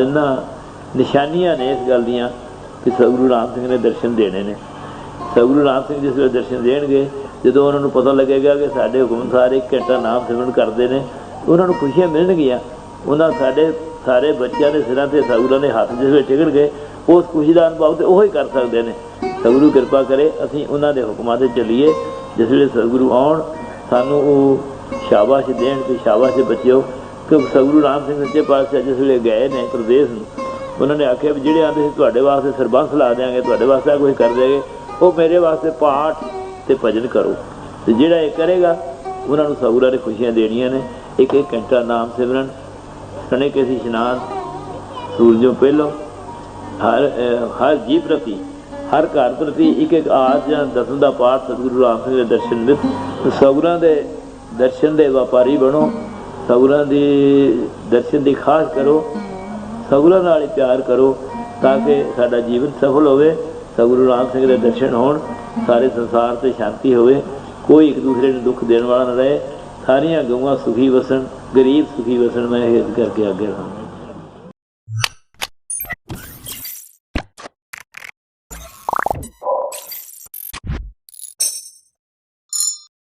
ਇਹਨਾਂ ਨਿਸ਼ਾਨੀਆਂ ਨੇ ਇਸ ਗੱਲ ਦੀਆਂ ਕਿ ਸਤਿਗੁਰੂ ਰਾਮ ਸਿੰਘ ਨੇ ਦਰਸ਼ਨ ਦੇਣੇ ਨੇ। ਸਤਿਗੁਰੂ ਰਾਮ ਸਿੰਘ ਜਿਸ ਵੇਲੇ ਦਰਸ਼ਨ ਦੇਣਗੇ, ਜਦੋਂ ਉਹਨਾਂ ਨੂੰ ਪਤਾ ਲੱਗੇਗਾ ਕਿ ਸਾਡੇ ਹੁਕਮ ਸਾਰੇ ਇੱਕ ਘੰਟਾ ਨਾਮ ਸਿਮਰਨ ਕਰਦੇ ਨੇ, ਉਹਨਾਂ ਨੂੰ ਖੁਸ਼ੀਆਂ ਮਿਲਣਗੀਆਂ। ਉਹਨਾਂ ਸਾਡੇ ਸਾਰੇ ਬੱਚਿਆਂ ਦੇ ਸਿਰਾਂ ਤੇ ਸਤਿਗੁਰਾਂ ਦੇ ਹੱਥ ਜਿਸ ਵੇਲੇ ਟਿਕਣਗੇ, ਉਸ ਖੁਸ਼ੀ ਦਾ ਅਨੁਭਵ ਤੇ ਉਹ ਹੀ ਕਰ ਸਕਦੇ ਨੇ। ਸਤਿਗੁਰੂ ਕਿਰਪਾ ਕਰੇ, ਅਸੀਂ ਉਹਨਾਂ ਦੇ ਹੁਕਮਾਂ ਤੇ ਚੱਲੀਏ। ਜਿਸ ਵੇਲੇ ਸਤਿਗੁਰੂ ਆਉਣ, ਸਾਨੂੰ ਉਹ ਸ਼ਾਬਾਸ਼ ਦੇਣ ਤੇ ਸ਼ਾਬਾਸ਼ ਦੇ ਬੱਚਿਓ। ਕਿ ਸਤਿਗੁਰੂ ਰਾਮ ਸਿੰਘ ਸੱਚੇ ਪਾਤਸ਼ਾਹ ਜਿਸ ਵੇਲੇ ਗਏ ਨੇ ਪ੍ਰਦੇਸ਼ ਨੂੰ, ਉਹਨਾਂ ਨੇ ਆਖਿਆ ਵੀ ਜਿਹੜੇ ਆਂਦੇ ਸੀ ਤੁਹਾਡੇ ਵਾਸਤੇ ਸਰਬੰਸ ਲਾ ਦੇਾਂਗੇ ਤੁਹਾਡੇ ਵਾਸਤੇ ਕੁਝ ਕਰ ਦੇਗੇ ਉਹ ਮੇਰੇ ਵਾਸਤੇ ਪਾਠ ਤੇ ਭਜਨ ਕਰੋ। ਤੇ ਜਿਹੜਾ ਇਹ ਕਰੇਗਾ, ਉਹਨਾਂ ਨੂੰ ਸਗੁਰਾਂ ਨੇ ਖੁਸ਼ੀਆਂ ਦੇਣੀਆਂ ਨੇ। ਇੱਕ ਇੱਕ ਘੰਟਾ ਨਾਮ ਸਿਮਰਨ, ਸਣੇ ਕਿਸੇ ਇਸ਼ਨਾਨ ਸੂਰਜੋਂ ਪਹਿਲੋਂ ਹਰ ਹਰ ਜੀ ਪ੍ਰਤੀ, ਹਰ ਘਰ ਪ੍ਰਤੀ ਇੱਕ ਇੱਕ ਆਜ ਜਾਂ ਦਸਮ ਦਾ ਪਾਠ ਸਤਿਗੁਰੂ ਰਾਮ ਸਿੰਘ ਦੇ ਦਰਸ਼ਨ ਵਿੱਚ, ਸਤਿਗੁਰਾਂ ਦੇ ਦਰਸ਼ਨ ਦੇ ਵਪਾਰੀ ਬਣੋ ਸਤਿਗੁਰਾਂ ਦੀ ਦਰਸ਼ਨ ਦੀ ਖਾਸ ਕਰੋ ਸਤਿਗੁਰਾਂ ਨਾਲ ਪਿਆਰ ਕਰੋ, ਤਾਂ ਕਿ ਸਾਡਾ ਜੀਵਨ ਸਫਲ ਹੋਵੇ, ਸਗੁਰੂ ਰਾਮ ਸਿੰਘ ਦੇ ਦਰਸ਼ਨ ਹੋਣ, ਸਾਰੇ ਸੰਸਾਰ ਤੇ ਸ਼ਾਂਤੀ ਹੋਵੇ, ਕੋਈ ਇੱਕ ਦੂਸਰੇ ਨੂੰ ਦੁੱਖ ਦੇਣ ਵਾਲਾ ਨਾ ਰਹੇ, ਸਾਰੀਆਂ ਗਊਆਂ ਸੁਖੀ ਵਸਣ, ਗਰੀਬ ਸੁਖੀ ਵਸਣ, ਮੈਂ ਇਹ ਕਰਕੇ ਅੱਗੇ ਰਹਾਂ